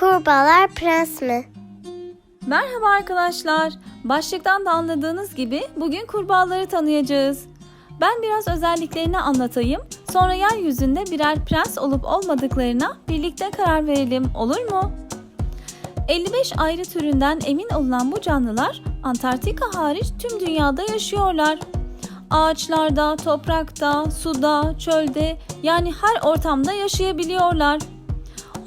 Kurbağalar prens mi? Merhaba arkadaşlar. Başlıktan da anladığınız gibi bugün kurbağaları tanıyacağız. Ben biraz özelliklerini anlatayım. Sonra yeryüzünde birer prens olup olmadıklarına birlikte karar verelim. Olur mu? 55 ayrı türünden emin olunan bu canlılar Antarktika hariç tüm dünyada yaşıyorlar. Ağaçlarda, toprakta, suda, çölde yani her ortamda yaşayabiliyorlar.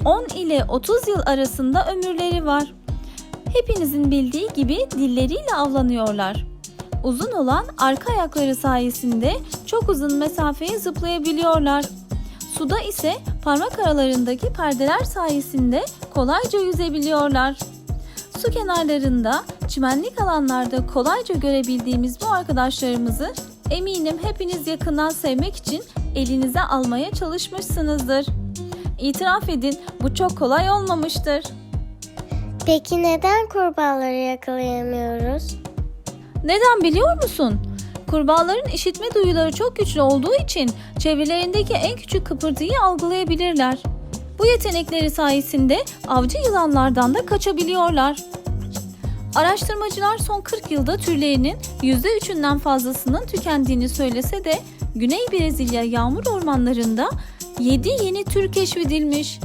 10 ile 30 yıl arasında ömürleri var. Hepinizin bildiği gibi dilleriyle avlanıyorlar. Uzun olan arka ayakları sayesinde çok uzun mesafeyi zıplayabiliyorlar. Suda ise parmak aralarındaki perdeler sayesinde kolayca yüzebiliyorlar. Su kenarlarında, çimenlik alanlarda kolayca görebildiğimiz bu arkadaşlarımızı eminim hepiniz yakından sevmek için elinize almaya çalışmışsınızdır. İtiraf edin bu çok kolay olmamıştır. Peki neden kurbağaları yakalayamıyoruz? Neden biliyor musun? Kurbağaların işitme duyuları çok güçlü olduğu için çevrelerindeki en küçük kıpırtıyı algılayabilirler. Bu yetenekleri sayesinde avcı yılanlardan da kaçabiliyorlar. Araştırmacılar son 40 yılda türlerinin %3'ünden fazlasının tükendiğini söylese de Güney Brezilya yağmur ormanlarında 7 yeni tür keşfedilmiş.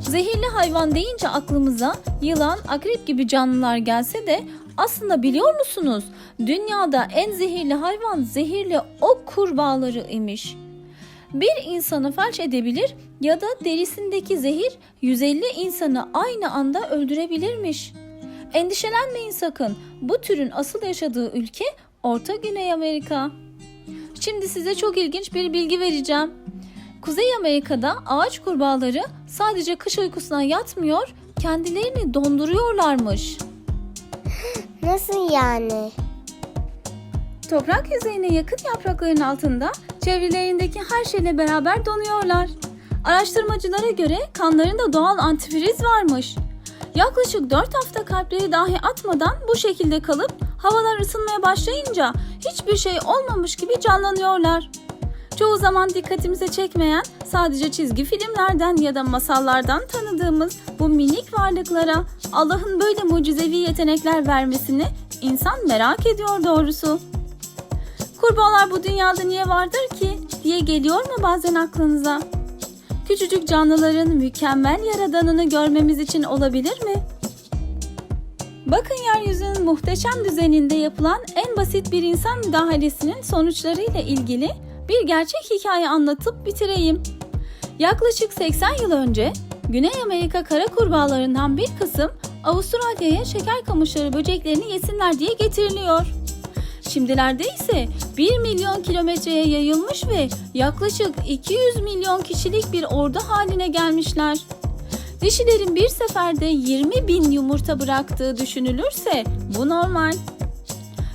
Zehirli hayvan deyince aklımıza yılan, akrep gibi canlılar gelse de aslında biliyor musunuz? Dünyada en zehirli hayvan zehirli ok kurbağaları imiş. Bir insanı felç edebilir ya da derisindeki zehir 150 insanı aynı anda öldürebilirmiş. Endişelenmeyin sakın. Bu türün asıl yaşadığı ülke Orta Güney Amerika. Şimdi size çok ilginç bir bilgi vereceğim. Kuzey Amerika'da ağaç kurbağaları sadece kış uykusuna yatmıyor, kendilerini donduruyorlarmış. Nasıl yani? Toprak yüzeyine yakın yaprakların altında çevrelerindeki her şeyle beraber donuyorlar. Araştırmacılara göre kanlarında doğal antifriz varmış. Yaklaşık 4 hafta kalpleri dahi atmadan bu şekilde kalıp havalar ısınmaya başlayınca hiçbir şey olmamış gibi canlanıyorlar. Çoğu zaman dikkatimize çekmeyen sadece çizgi filmlerden ya da masallardan tanıdığımız bu minik varlıklara Allah'ın böyle mucizevi yetenekler vermesini insan merak ediyor doğrusu. Kurbağalar bu dünyada niye vardır ki diye geliyor mu bazen aklınıza? Küçücük canlıların mükemmel yaradanını görmemiz için olabilir mi? Bakın yeryüzünün muhteşem düzeninde yapılan en basit bir insan müdahalesinin sonuçlarıyla ilgili bir gerçek hikaye anlatıp bitireyim. Yaklaşık 80 yıl önce Güney Amerika kara kurbağalarından bir kısım Avustralya'ya şeker kamışları böceklerini yesinler diye getiriliyor. Şimdilerde ise 1 milyon kilometreye yayılmış ve yaklaşık 200 milyon kişilik bir ordu haline gelmişler. Dişilerin bir seferde 20 bin yumurta bıraktığı düşünülürse bu normal.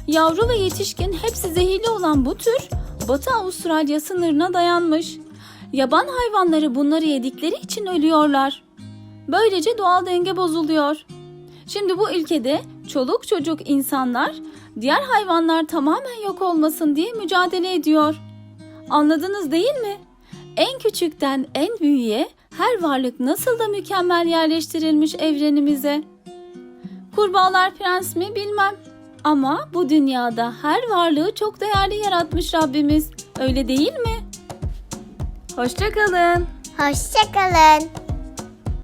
Yavru ve yetişkin hepsi zehirli olan bu tür Batı Avustralya sınırına dayanmış. Yaban hayvanları bunları yedikleri için ölüyorlar. Böylece doğal denge bozuluyor. Şimdi bu ülkede çoluk çocuk insanlar diğer hayvanlar tamamen yok olmasın diye mücadele ediyor. Anladınız değil mi? En küçükten en büyüğe her varlık nasıl da mükemmel yerleştirilmiş evrenimize. Kurbağalar prens mi bilmem. Ama bu dünyada her varlığı çok değerli yaratmış Rabbimiz. Öyle değil mi? Hoşçakalın. Hoşçakalın.